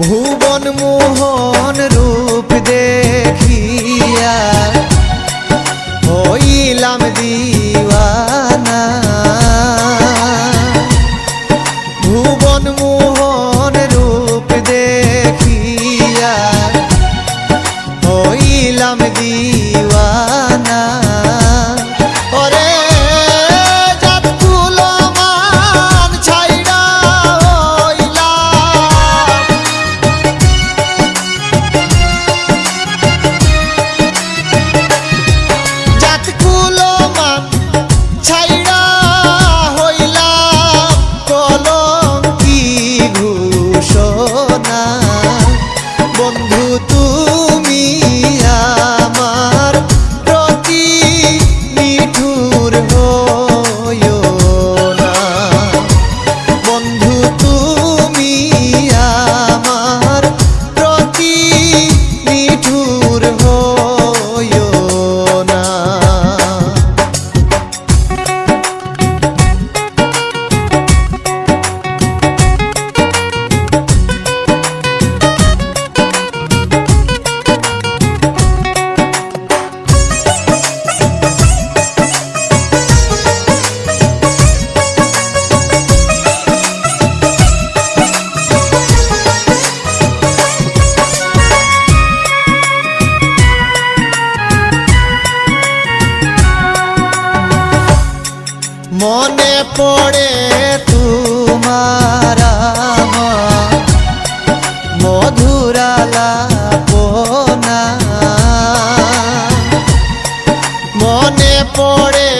ভুবন মোহন রূপ দেখিয়া হইলাম দিওয়ানা। ভুবন মোহন মনে পড়ে তোমার মধুরালা পোনা মনে পড়ে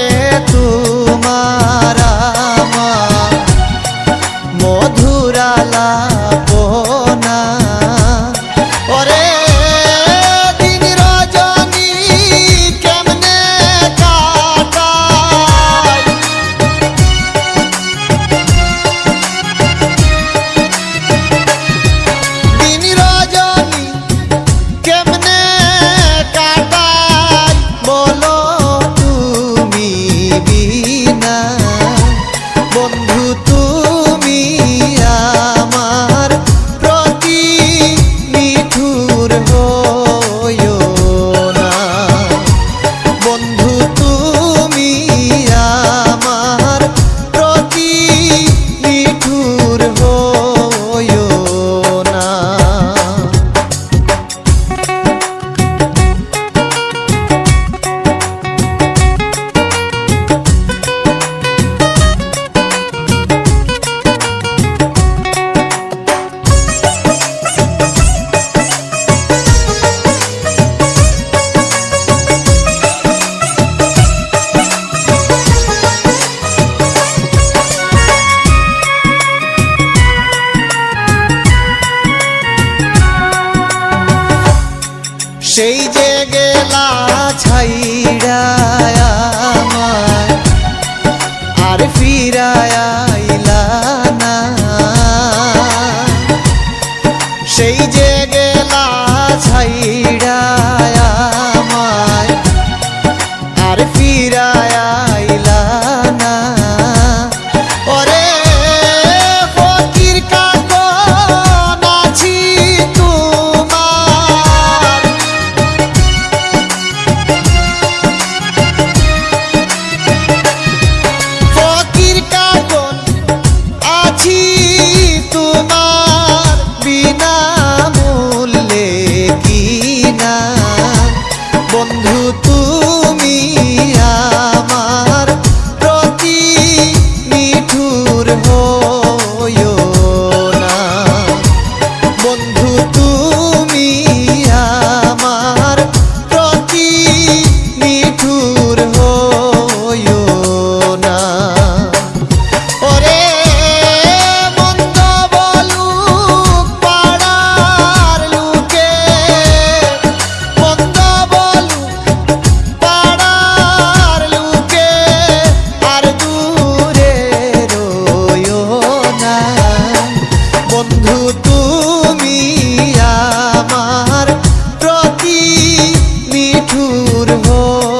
সেই যে গেলা ছাইড়ায়া हो